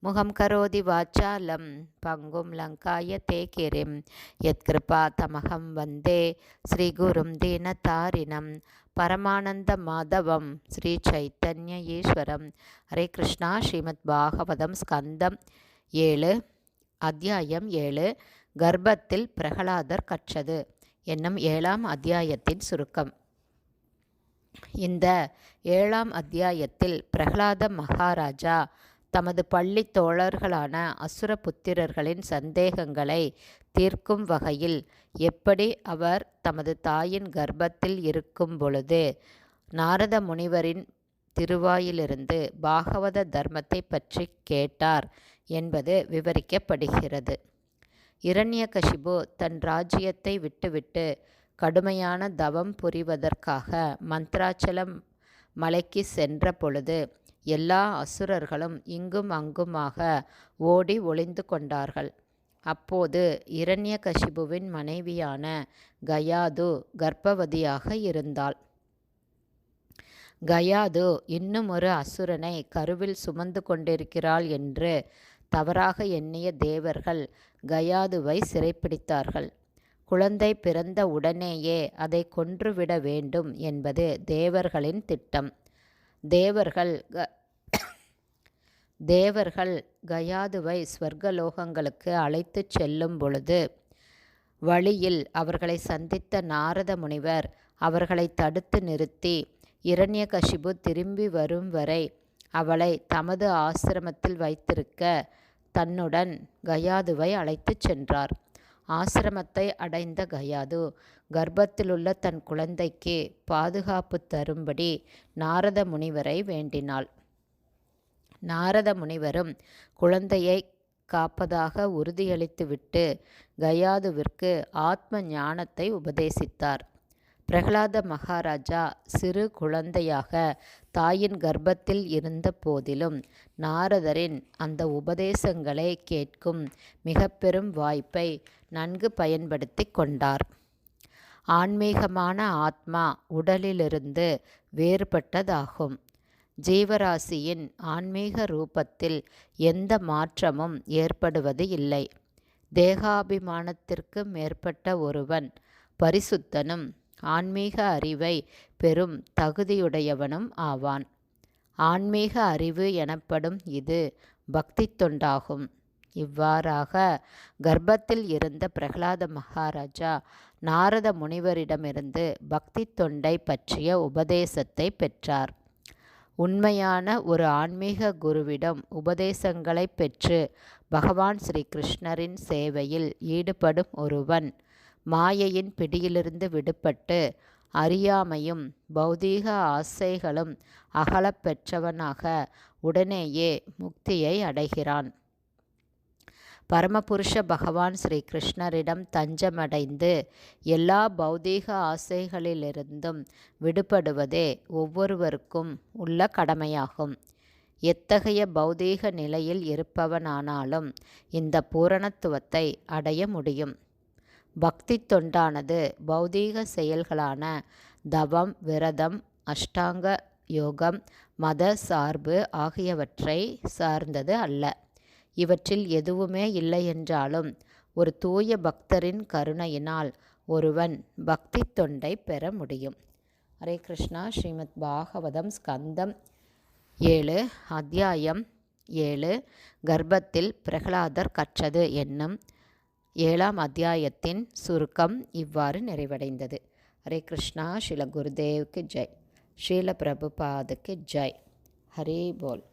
முகம் கரோதி வாச்சாலம் பங்கும் லங்காய தே கிரிம் யத்கிருபா தமகம் வந்தே ஸ்ரீகுரும் தீனதாரிணம் பரமானந்த மாதவம் ஸ்ரீ சைத்தன்ய ஈஸ்வரம். ஹரே கிருஷ்ணா ஸ்ரீமத் பாகவதம் ஸ்கந்தம் ஏழு அத்தியாயம் ஏழு கர்ப்பத்தில் பிரகலாதர் கற்றது என்னும் ஏழாம் அத்தியாயத்தின் சுருக்கம். இந்த ஏழாம் அத்தியாயத்தில் பிரகலாத மகாராஜா தமது பள்ளி தோழர்களான அசுரபுத்திரர்களின் சந்தேகங்களை தீர்க்கும் வகையில் எப்படி அவர் தமது தாயின் கர்ப்பத்தில் இருக்கும் பொழுது நாரத முனிவரின் திருவாயிலிருந்து பாகவத தர்மத்தை பற்றி கேட்டார் என்பது விவரிக்கப்படுகிறது. இரண்யகசிபு தன் ராஜ்யத்தை விட்டுவிட்டு கடுமையான தவம் புரிவதற்காக மந்த்ராச்சலம் மலைக்கு சென்ற பொழுது எல்லா அசுரர்களும் இங்கும் அங்குமாக ஓடி ஒளிந்து கொண்டார்கள். அப்போது இரண்யகசிபுவின் மனைவியான கயாது கர்ப்பவதியாக இருந்தாள். கயாது இன்னும் ஒரு அசுரனை கருவில் சுமந்து கொண்டிருக்கிறாள் என்று தவறாக எண்ணிய தேவர்கள் கயாதுவை சிறைப்பிடித்தார்கள். குழந்தை பிறந்த உடனேயே அதை கொன்றுவிட வேண்டும் என்பது தேவர்களின் திட்டம். தேவர்கள் க தேவர்கள் கயாதுவை ஸ்வர்கலோகங்களுக்கு அழைத்து செல்லும் பொழுது வழியில் அவர்களை சந்தித்த நாரத முனிவர் அவர்களை தடுத்து நிறுத்தி இரண்யகசிபு திரும்பி வரும் வரை அவளை தமது ஆசிரமத்தில் வைத்திருக்க தன்னுடன் கயாதுவை அழைத்துச் சென்றார். ஆசிரமத்தை அடைந்த கயாது கர்ப்பத்திலுள்ள தன் குழந்தைக்கு பாதுகாப்பு தரும்படி நாரத முனிவரை வேண்டினாள். நாரத முனிவரும் குழந்தையை காப்பதாக உறுதியளித்துவிட்டு கயாதுவிற்கு ஆத்ம ஞானத்தை உபதேசித்தார். பிரகலாத மகாராஜா சிறு குழந்தையாக தாயின் கர்ப்பத்தில் இருந்த போதிலும் நாரதரின் அந்த உபதேசங்களை கேட்கும் மிக பெரும் வாய்ப்பை நன்கு பயன்படுத்தி கொண்டார். ஆன்மீகமான ஆத்மா உடலிலிருந்து வேறுபட்டதாகும். ஜீவராசியின் ஆன்மீக ரூபத்தில் எந்த மாற்றமும் ஏற்படுவது இல்லை. தேகாபிமானத்திற்கு மேற்பட்ட ஒருவன் பரிசுத்தனும் ஆன்மீக அறிவை பெரும் தகுதியுடையவனும் ஆவான். ஆன்மீக அறிவு எனப்படும் இது பக்தி தொண்டாகும் இவ்வாறாக கர்ப்பத்தில் இருந்த பிரகலாத மகாராஜா நாரத முனிவரிடமிருந்து பக்தி தொண்டை பற்றிய உபதேசத்தை பெற்றார். உண்மையான ஒரு ஆன்மீக குருவிடம் உபதேசங்களை பெற்று பகவான் ஸ்ரீ கிருஷ்ணரின் சேவையில் ஈடுபடும் ஒருவன். மாயையின் பிடியிலிருந்து விடுபட்டு அறியாமையும் பௌதீக ஆசைகளும் அகலப் பெற்றவனாக உடனேயே முக்தியை அடைகிறான். பரமபுருஷ பகவான் ஸ்ரீ கிருஷ்ணரிடம் தஞ்சமடைந்து எல்லா பௌதீக ஆசைகளிலிருந்தும் விடுபடுவதே ஒவ்வொருவருக்கும் உள்ள கடமையாகும். எத்தகைய பௌதீக நிலையில் இருப்பவனானாலும் இந்த பூரணத்துவத்தை அடைய முடியும். பக்தி தொண்டானது பௌதீக செயல்களான தவம் விரதம் அஷ்டாங்க யோகம் மத சார்பு ஆகியவற்றை சார்ந்தது அல்ல. இவற்றில் எதுவுமே இல்லை என்றாலும் ஒரு தூய பக்தரின் கருணையினால் ஒருவன் பக்தி தொண்டை பெற முடியும். ஹரே கிருஷ்ணா. ஸ்ரீமத் பாகவதம் ஸ்கந்தம் ஏழு அத்தியாயம் ஏழு கர்ப்பத்தில் பிரகலாதர் கற்றது என்னும் ஏழாம் அத்தியாயத்தின் சுருக்கம் இவ்வாறு நிறைவடைந்தது. ஹரே கிருஷ்ணா. ஸ்ரீல குருதேவுக்கு ஜெய். ஸ்ரீல பிரபுபாதுக்கு ஜெய். ஹரே போல்.